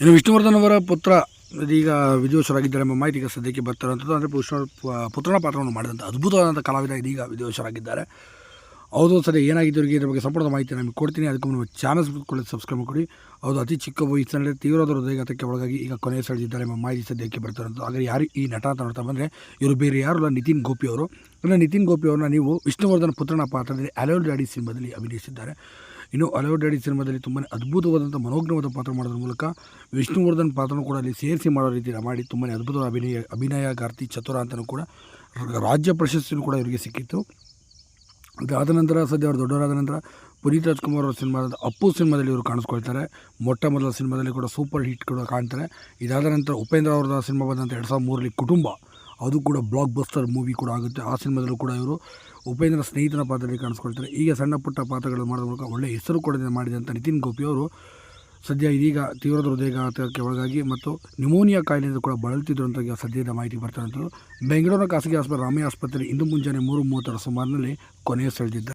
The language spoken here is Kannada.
ಇನ್ನು ವಿಷ್ಣುವರ್ಧನ್ ಅವರ ಪುತ್ರ, ಇದೀಗ ವಿಧಿವಶರಾಗಿದ್ದಾರೆ ಎಂಬ ಮಾಹಿತಿ ಸದ್ಯಕ್ಕೆ ಬರ್ತಾರಂಥದ್ದು ಅಂದರೆ ವಿಷ್ಣು ಪುತ್ರನ ಪಾತ್ರವನ್ನು ಮಾಡಿದಂಥ ಅದ್ಭುತವಾದಂಥ ಕಲಾವಿದ ಇದೀಗ ವಿಧಿವಶರಾಗಿದ್ದಾರೆ ಹೌದು ಸರಿ ಏನಾಗಿದ್ದು ಇದ್ರ ಬಗ್ಗೆ ಸಂಪೂರ್ಣ ಮಾಹಿತಿ ನಮಗೆ ಕೊಡ್ತೀನಿ. ಅದಕ್ಕೆ ನೀವು ಚಾನಲ್ ಕೂಡ ಸಬ್ಸ್ಕ್ರೈಬ್ ಮಾಡಿ ಹೌದು, ಅತಿ ಚಿಕ್ಕ ವಯಸ್ಸಿನಲ್ಲಿ ತೀವ್ರವಾದ ಹೃದಯಘಾತಕ್ಕೆ ಒಳಗಾಗಿ ಈಗ ಕೊನೆಯ ಸೆಳೆದಿದ್ದಾರೆ ಎಂಬ ಮಾಹಿತಿ ಸದ್ಯಕ್ಕೆ ಬರ್ತಾರಂತ ಆದರೆ ಯಾರು ಈ ನಟ ಅಂತ ನೋಡ್ತಾ ಬಂದರೆ, ಇವರು ಬೇರೆ ಯಾರು ಅಲ್ಲ ನಿತಿನ್ ಗೋಪಿ ಅವರು. ಅಂದರೆ ನಿತಿನ್ ಗೋಪಿ ಅವರನ್ನ ನೀವು ವಿಷ್ಣುವರ್ಧನ್ ಪುತ್ರನ ಪಾತ್ರದಲ್ಲಿ ಅಲೋ ಡ್ಯಾಡಿ ಸಿನಿಮಾದಲ್ಲಿ ಅಭಿನಯಿಸಿದ್ದಾರೆ. ಇನ್ನು ಅಲೋ ಡ್ಯಾಡಿ ಸಿನಿಮಾದಲ್ಲಿ ತುಂಬಾ ಅದ್ಭುತವಾದಂಥ ಮನೋಜ್ಞವಾದ ಪಾತ್ರ ಮಾಡೋದ್ರ ಮೂಲಕ ವಿಷ್ಣುವರ್ಧನ್ ಪಾತ್ರನೂ ಕೂಡ ಅಲ್ಲಿ ಸೇರಿಸಿ ಮಾಡೋ ರೀತಿಯಲ್ಲಿ ಮಾಡಿ ತುಂಬಾ ಅದ್ಭುತವಾದ ಅಭಿನಯ ಅಭಿನಯಗಾರ್ತಿ ಚತುರ ಅಂತಲೂ ಕೂಡ ರಾಜ್ಯ ಪ್ರಶಸ್ತಿಯೂ ಕೂಡ ಇವರಿಗೆ ಸಿಕ್ಕಿತ್ತು. ಅದಾದ ನಂತರ ಸದ್ಯ ಅವರು ದೊಡ್ಡವರಾದ ನಂತರ ಪುನೀತ್ ರಾಜ್ಕುಮಾರ್ ಅವರ ಸಿನಿಮಾದ ಅಪ್ಪು ಸಿನಿಮಾದಲ್ಲಿ ಇವರು ಕಾಣಿಸ್ಕೊಳ್ತಾರೆ. ಮೊಟ್ಟ ಮೊದಲ ಸಿನಿಮಾದಲ್ಲಿ ಕೂಡ ಸೂಪರ್ ಹಿಟ್ ಕೂಡ ಕಾಣ್ತಾರೆ. ಇದಾದ ನಂತರ ಉಪೇಂದ್ರ ಅವರ ಸಿನಿಮಾ ಬಂದಂಥ ಎರಡು ಸಾವಿರದ ಮೂರರಲ್ಲಿ ಕುಟುಂಬ, ಅದು ಕೂಡ ಬ್ಲಾಕ್ ಬಸ್ಟರ್ ಮೂವಿ ಕೂಡ ಆಗುತ್ತೆ. ಆ ಸಿನಿಮಾದಲ್ಲೂ ಕೂಡ ಇವರು ಉಪೇಂದ್ರ ಸ್ನೇಹಿತನ ಪಾತ್ರದಲ್ಲಿ ಕಾಣಿಸ್ಕೊಳ್ತಾರೆ. ಈಗ ಸಣ್ಣ ಪುಟ್ಟ ಪಾತ್ರಗಳು ಮಾಡೋದ್ರ ಮೂಲಕ ಒಳ್ಳೆಯ ಹೆಸರು ಕೂಡ ಮಾಡಿದಂಥ ನಿತಿನ್ ಗೋಪಿ ಅವರು ಸದ್ಯ ಇದೀಗ ತೀವ್ರ ಹೃದಯಘಾತಕ್ಕೆ ಒಳಗಾಗಿ ಮತ್ತು ನ್ಯುಮೋನಿಯಾ ಕಾಯಿಲೆಯಿಂದ ಕೂಡ ಬಳಲ್ತಿದ್ರು ಅಂತ ಸದ್ಯದ ಮಾಹಿತಿ ಬರ್ತಾ ಬೆಂಗಳೂರಿನ ಖಾಸಗಿ ಆಸ್ಪತ್ರೆ, ರಾಮಯ್ಯ ಆಸ್ಪತ್ರೆ ಇಂದು ಮುಂಜಾನೆ ಮೂರು ಮೂವತ್ತರ ಸುಮಾರಿನಲ್ಲಿ ಕೊನೆಯ ಸೆಳೆದಿದ್ದಾರೆ